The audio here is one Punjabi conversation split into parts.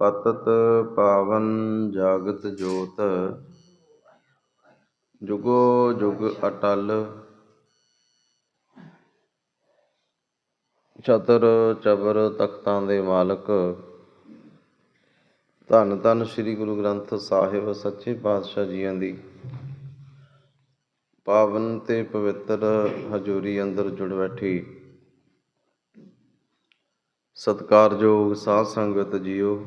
ਪਤਤ ਪਾਵਨ ਜਾਗਤ ਜੋਤ, ਜੁਗੋ ਜੁਗ ਅਟਲ। ਚਤਰ ਚਬਰ ਤਖਤਾਂ ਦੇ ਮਾਲਕ, ਧੰਨ ਧੰਨ ਸ੍ਰੀ ਗੁਰੂ ਗ੍ਰੰਥ ਸਾਹਿਬ ਸੱਚੇ ਪਾਤਸ਼ਾਹ ਜੀਆਂ ਦੀ। ਪਾਵਨ ਤੇ ਪਵਿੱਤਰ ਹਜ਼ੂਰੀ ਅੰਦਰ ਜੁੜ ਬੈਠੀ। ਸਤਿਕਾਰਯੋਗ ਸਾਧ ਸੰਗਤ ਜੀਓ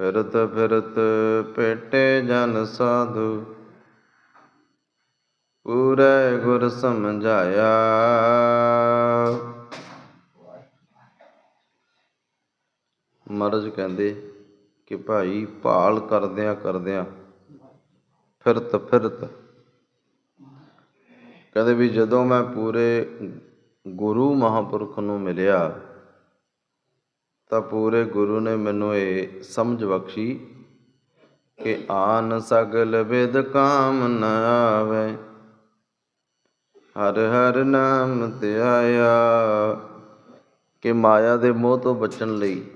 ਫਿਰਤ ਫਿਰਤ ਪੇਟੇ ਜਨ ਸਾਧੂ। ਪੂਰੇ ਗੁਰ ਸਮਝਾਇਆ। ਮਹਾਰਾਜ ਕਹਿੰਦੇ ਕਿ ਭਾਈ ਭਾਲ ਕਰਦਿਆਂ ਕਰਦਿਆਂ ਫਿਰਤ ਫਿਰਤ। ਕਹਿੰਦੇ ਵੀ ਜਦੋਂ ਮੈਂ ਪੂਰੇ ਗੁਰੂ ਮਹਾਪੁਰਖ ਨੂੰ ਮਿਲਿਆ ਤਾਂ ਪੂਰੇ ਗੁਰੂ ਨੇ ਮੈਨੂੰ ਇਹ ਸਮਝ ਬਖਸ਼ੀ ਕਿ ਆਨ ਸਗਲ ਵਿਦ ਕਾਮ ਨ ਆਵੇ। ਹਰ ਹਰ ਨਾਮ ਧਿਆਇਆ ਕਿ ਮਾਇਆ ਦੇ ਮੋਹ ਤੋਂ ਬਚਣ ਲਈ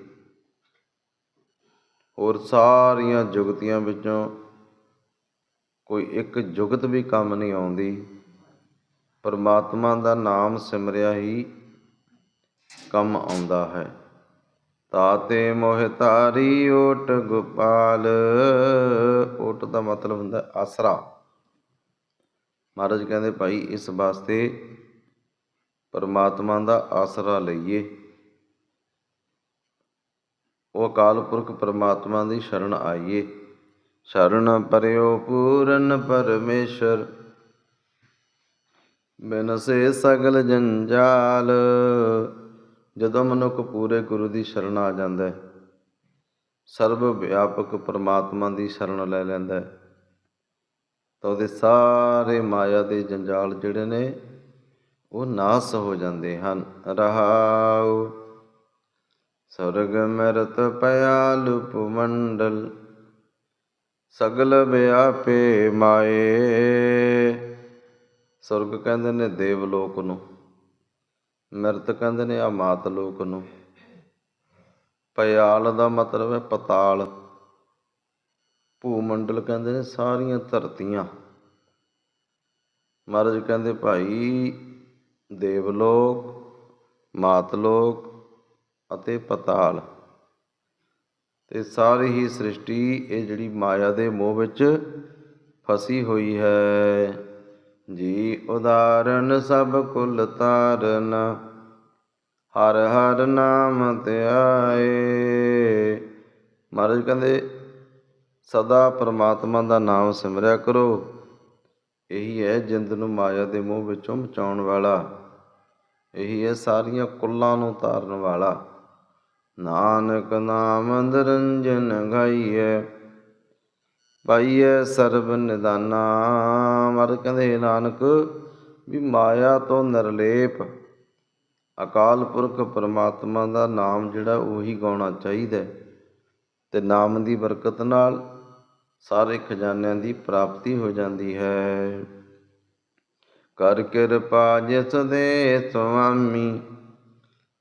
ਹੋਰ ਸਾਰੀਆਂ ਜੁਗਤੀਆਂ ਵਿੱਚੋਂ ਕੋਈ ਇੱਕ ਜੁਗਤ ਵੀ ਕੰਮ ਨਹੀਂ ਆਉਂਦੀ। ਪਰਮਾਤਮਾ ਦਾ ਨਾਮ ਸਿਮਰਿਆ ਹੀ ਕੰਮ ਆਉਂਦਾ ਹੈ। ਤਾਤੇ ਮੋਹਿ ਤਾਰੀ ਓਟ ਗੋਪਾਲ। ਓਟ ਦਾ ਮਤਲਬ ਹੁੰਦਾ ਆਸਰਾ। ਮਹਾਰਾਜ ਕਹਿੰਦੇ, ਭਾਈ, ਇਸ ਵਾਸਤੇ ਪਰਮਾਤਮਾ ਦਾ ਆਸਰਾ ਲਈਏ। ਉਹ ਅਕਾਲ ਪੁਰਖ ਪਰਮਾਤਮਾ ਦੀ ਸ਼ਰਨ ਆਈਏ। ਸ਼ਰਨ ਪਰਿਓ ਪੂਰਨ ਪਰਮੇਸ਼ਰ, ਬਿਨਸੇ ਸਗਲ ਜੰਜਾਲ। ਜਦੋਂ ਮਨੁੱਖ ਪੂਰੇ ਗੁਰੂ ਦੀ ਸ਼ਰਨ ਆ ਜਾਂਦਾ ਹੈ ਸਰਬ ਵਿਆਪਕ ਪਰਮਾਤਮਾ ਦੀ ਸ਼ਰਨ ਲੈ ਲੈਂਦਾ ਹੈ, ਤਾਂ ਉਹਦੇ ਸਾਰੇ ਮਾਇਆ ਦੇ ਜੰਜਾਲ ਜਿਹੜੇ ਨੇ, ਉਹ ਨਾਸ ਹੋ ਜਾਂਦੇ ਹਨ। ਰਹਾਉ ਸਰਗ ਮਰਤ ਪਿਆਲ ਪੁਮੰਡਲ ਸਗਲ ਵਿਆਪੇ ਮਾਏ। ਸੁਰਗ ਕਹਿੰਦੇ ਨੇ ਦੇਵ ਲੋਕ ਨੂੰ। ਮਿਰਤ ਕਹਿੰਦੇ ਨੇ ਅਮਾਤ ਲੋਕ ਨੂੰ। ਪਿਆਲ ਦਾ ਮਤਲਬ ਹੈ ਪਤਾਲ। ਭੂਮੰਡਲ ਕਹਿੰਦੇ ਨੇ ਸਾਰੀਆਂ ਧਰਤੀਆਂ। ਮਹਾਰਾਜ ਕਹਿੰਦੇ, ਭਾਈ ਦੇਵ ਲੋਕ, ਮਾਤ ਲੋਕ ਅਤੇ ਪਤਾਲ। ਤੇ ਸਾਰੀ ਹੀ ਸ੍ਰਿਸ਼ਟੀ ਇਹ ਜਿਹੜੀ ਮਾਇਆ ਦੇ ਮੋਹ ਵਿੱਚ ਫਸੀ ਹੋਈ ਹੈ। ਜੀ ਉਦਾਹਰਨ ਸਭ ਕੁਲ ਤਾਰਨ, ਹਰ ਹਰ ਨਾਮ ਧਿਆਏ ਮਹਾਰਾਜ ਕਹਿੰਦੇ, ਸਦਾ ਪਰਮਾਤਮਾ ਦਾ ਨਾਮ ਸਿਮਰਿਆ ਕਰੋ। ਇਹੀ ਹੈ ਜਿੰਦ ਨੂੰ ਮਾਇਆ ਦੇ ਮੋਹ ਵਿੱਚੋਂ ਬਚਾਉਣ ਵਾਲਾ। ਇਹੀ ਹੈ ਸਾਰੀਆਂ ਕੁੱਲਾਂ ਨੂੰ ਤਾਰਨ ਵਾਲਾ। ਨਾਨਕ ਨਾਮ ਨਿਰੰਜਨ ਗਾਈਐ। ਪਾਈਐ ਸਰਬ ਨਿਦਾਨਾ। ਮਰ ਕਹਿੰਦੇ ਨਾਨਕ, ਵੀ ਮਾਇਆ ਤੋਂ ਨਿਰਲੇਪ ਅਕਾਲ ਪੁਰਖ ਪਰਮਾਤਮਾ ਦਾ ਨਾਮ ਜਿਹੜਾ ਉਹੀ ਗਾਉਣਾ ਚਾਹੀਦਾ ਤੇ ਨਾਮ ਦੀ ਬਰਕਤ ਨਾਲ ਸਾਰੇ ਖਜ਼ਾਨਿਆਂ ਦੀ ਪ੍ਰਾਪਤੀ ਹੋ ਜਾਂਦੀ ਹੈ। ਕਰ ਕਿਰਪਾ ਜਿਸ ਦੇ ਸੁਆਮੀ,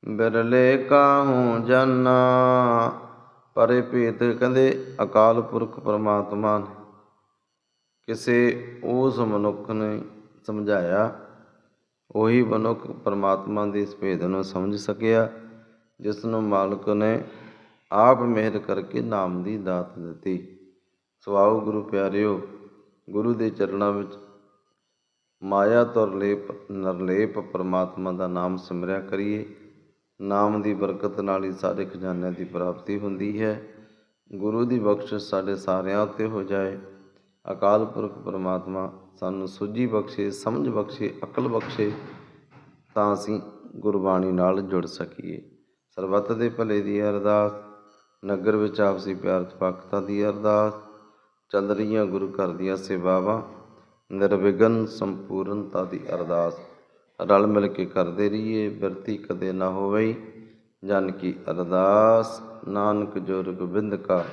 ਬਿਰਲੇ ਕਾਹੂ ਜਨਾ। ਪਰ ਇਹ ਭੇਦ ਕਹਿੰਦੇ ਅਕਾਲ ਪੁਰਖ ਪਰਮਾਤਮਾ ਨੇ। ਕਿਸੇ ਉਸ ਮਨੁੱਖ ਨੇ ਸਮਝਾਇਆ, ਉਹੀ ਮਨੁੱਖ ਪਰਮਾਤਮਾ ਦੀ ਇਸ ਭੇਦ ਨੂੰ ਸਮਝ ਸਕਿਆ, ਜਿਸ ਨੂੰ ਮਾਲਕ ਨੇ ਆਪ ਮਿਹਰ ਕਰਕੇ ਨਾਮ ਦੀ ਦਾਤ ਦਿੱਤੀ। ਸਵਾਉ ਗੁਰੂ ਪਿਆਰਿਓ, ਗੁਰੂ ਦੇ ਚਰਨਾਂ ਵਿੱਚ ਮਾਇਆ ਤੋਂ ਲੇਪ ਨਰਲੇਪ ਪਰਮਾਤਮਾ ਦਾ ਨਾਮ ਸਿਮਰਿਆ ਕਰੀਏ। ਨਾਮ ਦੀ ਬਰਕਤ ਨਾਲ ਹੀ ਸਾਰੇ ਖਜ਼ਾਨਿਆਂ ਦੀ ਪ੍ਰਾਪਤੀ ਹੁੰਦੀ ਹੈ। ਗੁਰੂ ਦੀ ਬਖਸ਼ਿਸ਼ ਸਾਡੇ ਸਾਰਿਆਂ ਉੱਤੇ ਹੋ ਜਾਏ। ਅਕਾਲ ਪੁਰਖ ਪਰਮਾਤਮਾ ਸਾਨੂੰ ਸੁਝੀ ਬਖਸ਼ੇ, ਸਮਝ ਬਖਸ਼ੇ, ਅਕਲ ਬਖਸ਼ੇ, ਤਾਂ ਅਸੀਂ ਗੁਰਬਾਣੀ ਨਾਲ ਜੁੜ ਸਕੀਏ। ਸਰਬੱਤ ਦੇ ਭਲੇ ਦੀ ਅਰਦਾਸ, ਨਗਰ ਵਿੱਚ ਆਪਸੀ ਪਿਆਰ ਤਪਕਤਾ ਦੀ ਅਰਦਾਸ, ਚੱਲ ਰਹੀਆਂ ਗੁਰੂ ਘਰ ਦੀਆਂ ਸੇਵਾਵਾਂ, ਨਿਰਵਿਘਨ ਸੰਪੂਰਨਤਾ ਦੀ ਅਰਦਾਸ। ਰਲ ਮਿਲ ਕੇ ਕਰਦੇ ਰਹੀਏ, ਬਿਰਤੀ ਕਦੇ ਨਾ ਹੋਵੇ ਜਨ ਕੀ ਅਰਦਾਸ, ਨਾਨਕ ਜੋਰ ਗੋਬਿੰਦ ਕਾ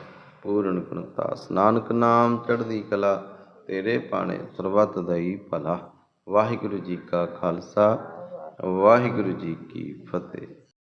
ਪੂਰਨ ਗੁਣਤਾਸ। ਨਾਨਕ ਨਾਮ ਚੜ੍ਹਦੀ ਕਲਾ, ਤੇਰੇ ਪਾਣੇ ਸਰਬੱਤ ਦਈ ਭਲਾ। ਵਾਹਿਗੁਰੂ ਜੀ ਕਾ ਖਾਲਸਾ, ਵਾਹਿਗੁਰੂ ਜੀ ਕੀ ਫਤਿਹ।